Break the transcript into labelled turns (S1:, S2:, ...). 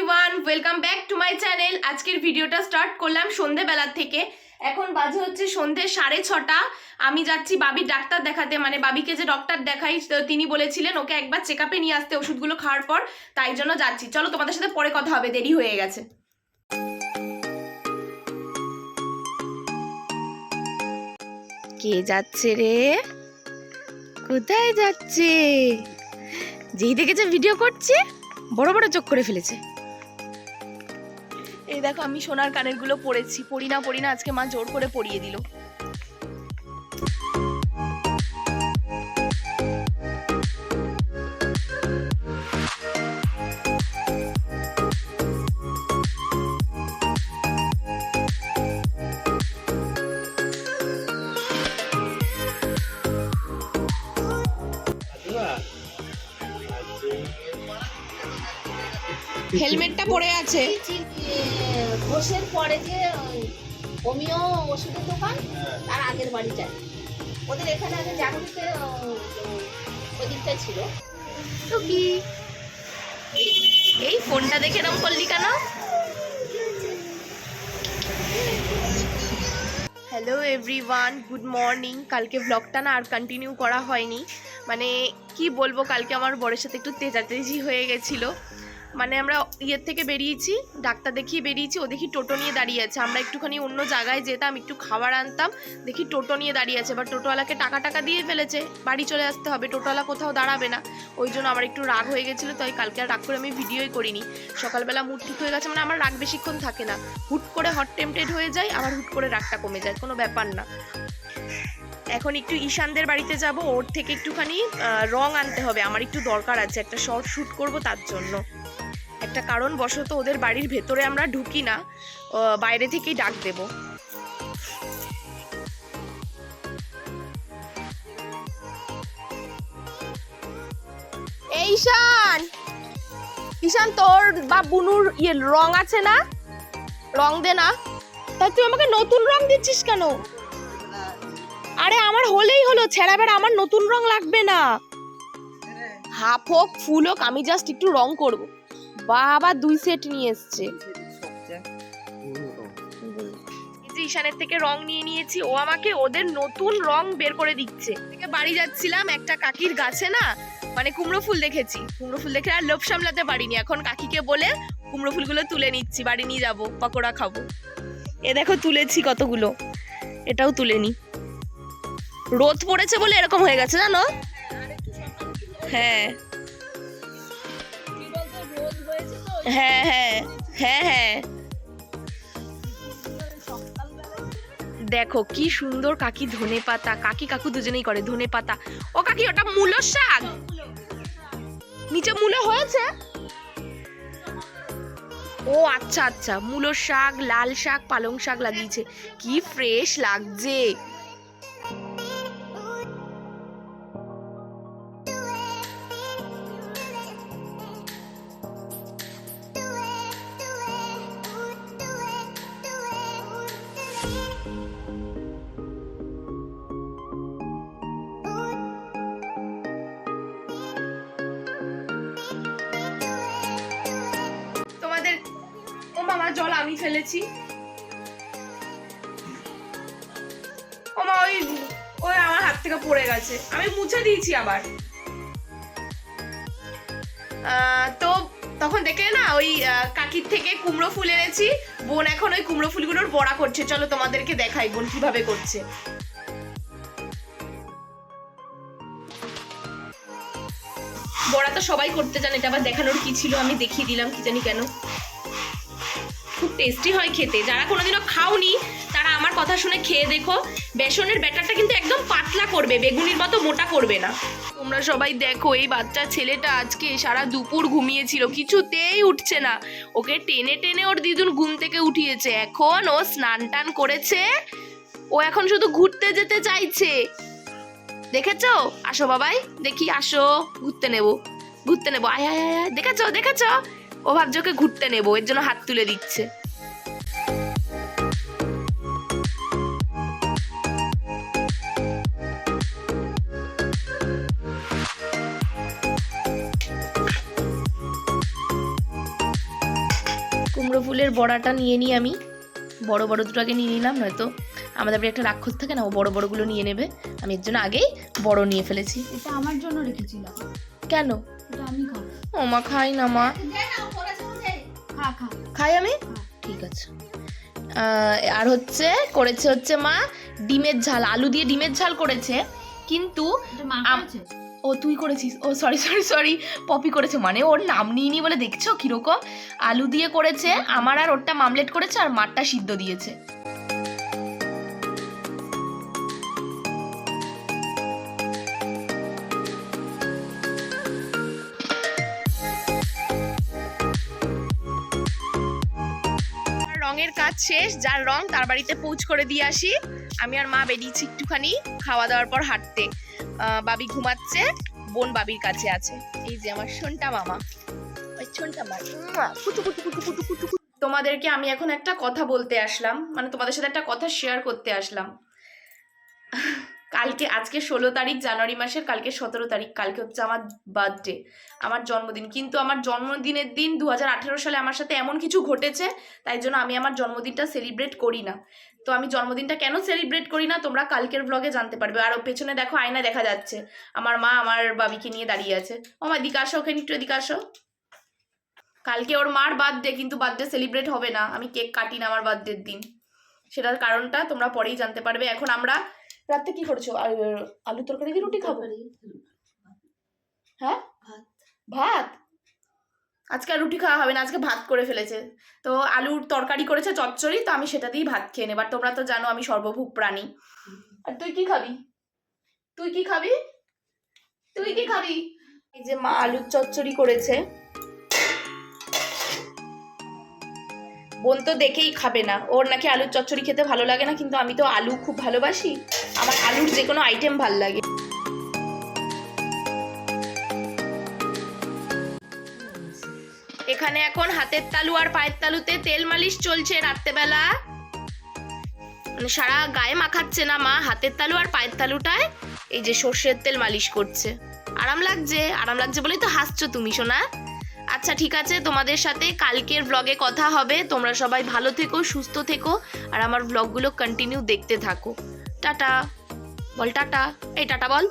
S1: Everyone welcome back to my channel আজকের ভিডিওটা start করলাম সন্ধেবেলা থেকে। এখন বাজে হচ্ছে সন্ধে সাড়ে ছটা। আমি যাচ্ছি বাবির ডাক্তার দেখাতে মানে বাবিকে যে ডক্টর দেখাই তিনি বলেছিলেন ওকে একবার চেক আপে নিয়ে আসতে ওষুধগুলো খাওয়ার পর, তাই জন্য যাচ্ছি। চলো তোমাদের সাথে পরে কথা হবে, দেরি হয়ে গেছে। কে যাচ্ছে রে? কোথায় যাচ্ছে? যেই দেখেছে ভিডিও করছে, বড় বড় চোখ করে ফেলেছে। এই দেখো, আমি সোনার কানেরগুলো পরেছি। পড়ি না পড়ি না আজকে মা জোর করে পরিয়ে দিল। হেলমেটটা পরে আছে।
S2: ঘোষের পরে যে হোমিও ওষুধের দোকান, তার আগের বাড়িটায় ওদের এখানে আগে জাগরিতে ওই দিকটায় ছিল।
S1: তো কি? এই ফোনটা দেখে এরম করলি কেন? হ্যালো এভরিওয়ান গুড মর্নিং কালকে ব্লগটা না আর কন্টিনিউ করা হয়নি। মানে কি বলব, কালকে আমার বরের সাথে একটু তেজাতেজি হয়ে গেছিল। মানে আমরা ইয়ের থেকে বেরিয়েছি, ডাক্তার দেখিয়ে বেরিয়েছি, ও দেখি টোটো নিয়ে দাঁড়িয়ে আছে। আমরা একটুখানি অন্য জায়গায় যেতাম, একটু খাবার আনতাম, দেখি টোটো নিয়ে দাঁড়িয়ে আছে। এবার টোটোওয়ালাকে টাকা টাকা দিয়ে ফেলেছে, বাড়ি চলে আসতে হবে, টোটোওয়ালা কোথাও দাঁড়াবে না। ওই জন্য আমার একটু রাগ হয়ে গেছিল, তাই কালকে আর রাগ করে আমি ভিডিওই করিনি। সকালবেলা মুড ঠিক হয়ে গেছে মানে আমার রাগ বেশিক্ষণ থাকে না। হুট করে হট টেম্পটেড হয়ে যায় আবার হুট করে রাগটা কমে যায়, কোনো ব্যাপার না। এখন একটু ঈশানদের বাড়িতে যাব, ওর থেকে একটুখানি রং আনতে হবে। আমার একটু দরকার আছে, একটা শর্ট শ্যুট করব তার জন্য। একটা কারণ বশত ওদের বাড়ির ভেতরে আমরা ঢুকি না। বাইরে থেকেই ডাক দেব। ঈশান! ঈশান, তোর বা বুনুর ইয়ে রং আছে না? রং দে না। তা তুই আমাকে নতুন রং দিচ্ছিস কেন? আরে, আমার হলেই হলো, ছেঁড়া বেড়া, আমার নতুন রং লাগবে না। হাফ হোক, ফুল হোক, আমি জাস্ট একটু রং করব। বাবা দুই সেট নিয়ে এসছে। ঈশানের থেকে রং নিয়ে নিয়েছি, ও আমাকে ওদের নতুন রং বের করে দিচ্ছে। থেকে বাড়ি যাচ্ছিলাম, একটা কাকির গাছে না মানে কুমড়ো ফুল দেখেছি। কুমড়ো ফুল দেখে আর লোভ সামলাতে পারিনি। এখন কাকিকে বলে কুমড়ো ফুলগুলো তুলে নিচ্ছি, বাড়ি নিয়ে যাব, পকোড়া খাব। এ দেখো তুলেছি কতগুলো। এটাও তুলে নি। রোদ পড়েছে বলে এরকম হয়ে গেছে, জানো? হ্যাঁ। হ্যাঁ হ্যাঁ হ্যাঁ হ্যাঁ। দেখো, কি সুন্দর কাকি ধনে পাতা। কাকি কাকু দুজনেই করে ধনে পাতা। ও কাকি, ওটা মূলো শাক? নিচে মূলো হয়েছে? ও আচ্ছা আচ্ছা। মূলো শাক, লাল শাক, পালং শাক লাগিয়েছে। কি ফ্রেশ লাগছে। জল আমি ফেলেছি। ওই ওই আমার হাত থেকে পড়ে গেছে। আমি মুছে দিয়েছি আবার। তো তখন দেখে না, ওই কাকির থেকে কুমড়ো ফুল এনেছি। বোন এখন ওই কুমড়ো ফুলগুলোর বড়া করছে। চলো তোমাদেরকে দেখাই বোন কীভাবে করছে। বড়া তো সবাই করতে জানে, এটা আবার দেখানোর কি ছিল আমি দেখিয়ে দিলাম, কি জানি কেন। খুব টেস্টি হয় খেতে। যারা কোনোদিনও খাওনি, তারা আমার কথা শুনে খেয়ে দেখো। বেসনের ব্যাটারটা কিন্তু একদম পাতলা করবে, বেগুনির মতো মোটা করবে না। তোমরা সবাই দেখো, এই বাচ্চা ছেলেটা আজকে সারা দুপুর ঘুমিয়েছিল, কিছুতেই উঠছে না। ওকে টেনে টেনে ওর দিদুন ঘুম থেকে উঠিয়েছে। এখন ও স্নান টান করেছে। ও এখন শুধু ঘুরতে যেতে চাইছে। দেখেছ? আসো বাবাই, দেখি আসো। ঘুরতে নেব ঘুরতে নেব। আয় আয় আয়। দেখেছ? দেখেছ? ও ভাবছে ওকে ঘুরতে নেব এর জন্য হাত তুলে দিচ্ছে। কুমড়ো ফুলের বড়াটা নিয়ে নিই আমি। বড় বড় দুটো আগে নিয়ে নিলাম নয়তো আমাদের বাড়ি একটা রাক্ষস থাকে না ও বড় বড়গুলো নিয়ে নেবে। আমি এর জন্য আগেই বড় নিয়ে ফেলেছি।
S3: এটা আমার জন্য রেখেছিলাম।
S1: কেন?
S3: এটা আমি খাব।
S1: ও মা খাই না মা। খাই আমি? ঠিক আছে। আর হচ্ছে করেছে হচ্ছে মা ডিমের ঝাল আলু দিয়ে ডিমের ঝাল করেছে। কিন্তু ও তুই করেছিস? ও সরি সরি সরি পপি করেছে। মানে ওর নাম নিয়ে নি বলে দেখছ কীরকম? আলু দিয়ে করেছে আমার আর ওরটা মামলেট করেছে আর মারটা সিদ্ধ দিয়েছে। রঙের কাজ শেষ যার রং তার বাড়িতে পৌঁছ করে দিয়ে আসি। আমি আর মা বেরিয়েছি একটুখানি খাওয়া দাওয়ার পর হাঁটতে। বাবি ঘুমাচ্ছে বোন বাবির কাছে আছে। এই যে আমার শোনটা মামা। ওই শোনটা মামা কুটু কুটু কুটু কুটু কুটু কুটু। তোমাদেরকে আমি এখন একটা কথা বলতে আসলাম। মানে তোমাদের সাথে একটা কথা শেয়ার করতে আসলাম। কালকে, আজকে ষোলো তারিখ, জানুয়ারি মাসের কালকে সতেরো তারিখ, কালকে হচ্ছে আমার বার্থডে আমার জন্মদিন। কিন্তু আমার জন্মদিনের দিন দু হাজার আঠেরো সালে আমার সাথে এমন কিছু ঘটেছে, তাই জন্য আমি আমার জন্মদিনটা সেলিব্রেট করি না। তো আমি জন্মদিনটা কেন সেলিব্রেট করি না, তোমরা কালকের ব্লগে জানতে পারবে। আর পেছনে দেখো আয়না দেখা যাচ্ছে, আমার মা আমার বাবিকে নিয়ে দাঁড়িয়ে আছে। ও মা, এদিকে আসো ওখানে, একটু এদিকে আসো। কালকে ওর মার বার্থডে কিন্তু বার্থডে সেলিব্রেট হবে না। আমি কেক কাটি না আমার বার্থডের দিন। সেটার কারণটা তোমরা পরেই জানতে পারবে। এখন আমরা রাতে কি করছ? আর আলু তরকারি দিয়ে রুটি খাব? হ্যাঁ?
S2: ভাত।
S1: ভাত? আজকে আর রুটি খাওয়া হবে না আজকে ভাত করে ফেলেছে। তো আলুর তরকারি করেছে চচ্চড়ি তো আমি সেটা দিয়েই ভাত খেয়ে নেবার তোমরা তো জানো আমি সর্বভূক প্রাণী। আর তুই কি খাবি? তুই কি খাবি? তুই কি খাবি? এই যে মা আলুর চচ্চড়ি করেছে। বোন তো দেখেই খাবে না। ওর নাকি আলুর চচ্চড়ি খেতে ভালো লাগে না, কিন্তু আমি তো আলু খুব ভালোবাসি। আমার আলুর যে কোনো আইটেম ভালো লাগে। এখানে এখন হাতের তালু আর পায়ের তালুতে তেল মালিশ চলছে রাত্রেবেলা। মানে সারা গায়ে মাখাচ্ছে না মা, হাতের তালু আর পায়ের তালুটায় এই যে সর্ষের তেল মালিশ করছে। আরাম লাগছে আরাম লাগছে বলেই তো হাসছো তুমি, সোনা। আচ্ছা ঠিক আছে, তোমাদের সাথে কালকের ব্লগে কথা হবে। তোমরা সবাই ভালো থেকো, সুস্থ থেকো, আর আমার ব্লগগুলো কন্টিনিউ দেখতে থাকো। টাটা। বল, টাটা। এই টাটা বল।